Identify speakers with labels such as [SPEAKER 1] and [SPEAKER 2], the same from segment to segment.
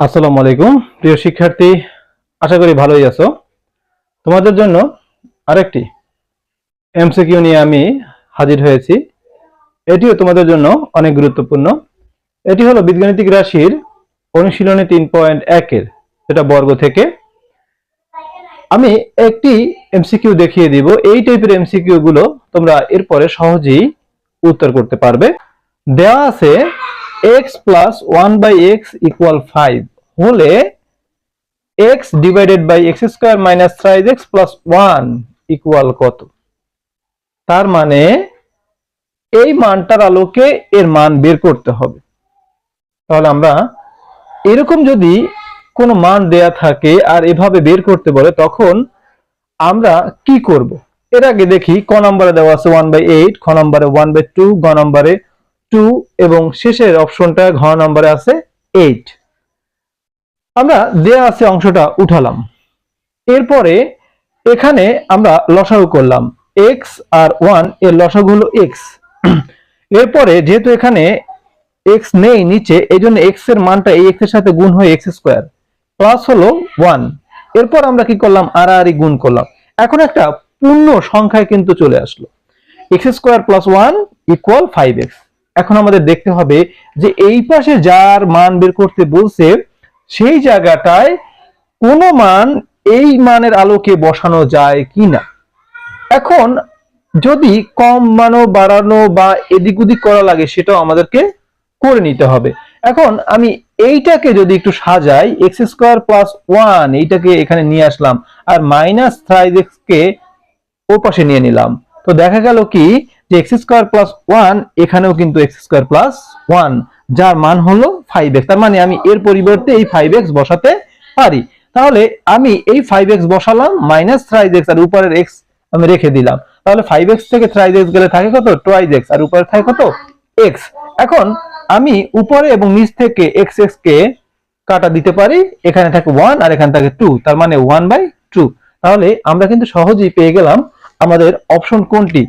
[SPEAKER 1] আসসালামু আলাইকুম। প্রিয় শিক্ষার্থী, আশা করি ভালোই আছো। তোমাদের জন্য আরেকটি এমসিকিউ নিয়ে আমি হাজির হয়েছি। এটিও তোমাদের জন্য অনেক গুরুত্বপূর্ণ। এটি হলো বীজগণিতিক রাশির অনুশীলনী তিন পয়েন্ট একের যেটা বর্গ থেকে। আমি একটি এমসিকিউ দেখিয়ে দিব। এই টাইপের এমসিকিউ গুলো তোমরা এরপরে সহজেই উত্তর করতে পারবে। দেওয়া আছে X plus one by X equal five হলে X divided by X square minus thrice X plus one equal কত? তার মানে এই মানটার আলোকে এর মান বের করতে হবে। তাহলে আমরা এরকম যদি কোনো মান দেয়া থাকে আর এভাবে বের করতে বলে, তখন আমরা কি করব? এর আগে দেখি ক নম্বরে দেওয়া আছে ওয়ান বাই এইট খ নম্বরে ওয়ান বাই টু গ নম্বরে টু এবং শেষের অপশনটা ঘ নম্বরে আছে এইট আমরা দেয়া আছে অংশটা উঠালাম। এরপরে এখানে আমরা লসাগু করলাম। এক্স আর ওয়ানের লসাগু হলো এক্স এরপরে যেহেতু এখানে এক্স নেই নিচে এই জন্য এক্সের মানটা এই এক্সের সাথে গুণ হয় এক্স স্কোয়ার প্লাস হলো ওয়ান এরপর আমরা কি করলাম? আর আর গুণ করলাম। এখন একটা পূর্ণ সংখ্যায় কিন্তু চলে আসলো। X square plus one equal five X এখন আমাদের দেখতে হবে যে এই পাশে যার মান বের করতে বলছে, সেই জায়গাটায় কোন মান এই মানের আলোকে বসানো যায় কিনা। এখন যদি কম মানো বাড়ানো বা এদিক ওদিক করা লাগে, সেটাও আমাদেরকে করে নিতে হবে। এখন আমি এইটাকে যদি একটু সাজাই, এক্স স্কোয়ার প্লাস ওয়ান, এইটাকে এখানে নিয়ে আসলাম, আর মাইনাস থ্রাইজ এক্স কে ও পাশে নিয়ে নিলাম। তো দেখা গেল কি যে এক্স স্কোয়ার প্লাস ওয়ান এখানেও কিন্তু এক্স স্কোয়ার প্লাস ওয়ান যার মান হলো ফাইভ এক্স তার মানে আমি এর পরিবর্তে এই ফাইভ এক্স বসাতে পারি। তাহলে আমি এই ফাইভ এক্স বসালাম মাইনাস থ্রাইজ এক্স আর উপরের এক্স আমি রেখে দিলাম। তাহলে ফাইভ এক্স থেকে থ্রাইজ এক্স গেলে থাকে কত? টুয়াইজ এক্স আর উপরে থাকে কত? এক্স এখন আমি উপরে এবং নিচ থেকে এক্স এক্স কে কাটা দিতে পারি। এখানে থাকে ওয়ান আর এখানে থাকে টু তার মানে ওয়ান বাই টু তাহলে আমরা কিন্তু সহজেই পেয়ে গেলাম আমাদের অপশন কোনটি?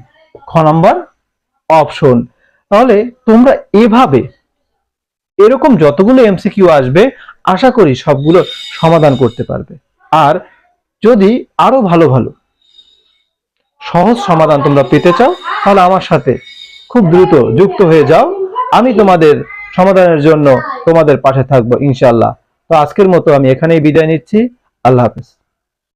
[SPEAKER 1] খ নম্বর অপশন। তাহলে তোমরা এভাবে এরকম যতগুলো এমসিকিউ আসবে, আশা করি সবগুলো সমাধান করতে পারবে। আর যদি আরও ভালো ভালো সহজ সমাধান তোমরা পেতে চাও, তাহলে আমার সাথে খুব দ্রুত যুক্ত হয়ে যাও। আমি তোমাদের সমাধানের জন্য তোমাদের পাশে থাকব ইনশাল্লাহ তো আজকের মতো আমি এখানেই বিদায় নিচ্ছি। আল্লাহ হাফেজ।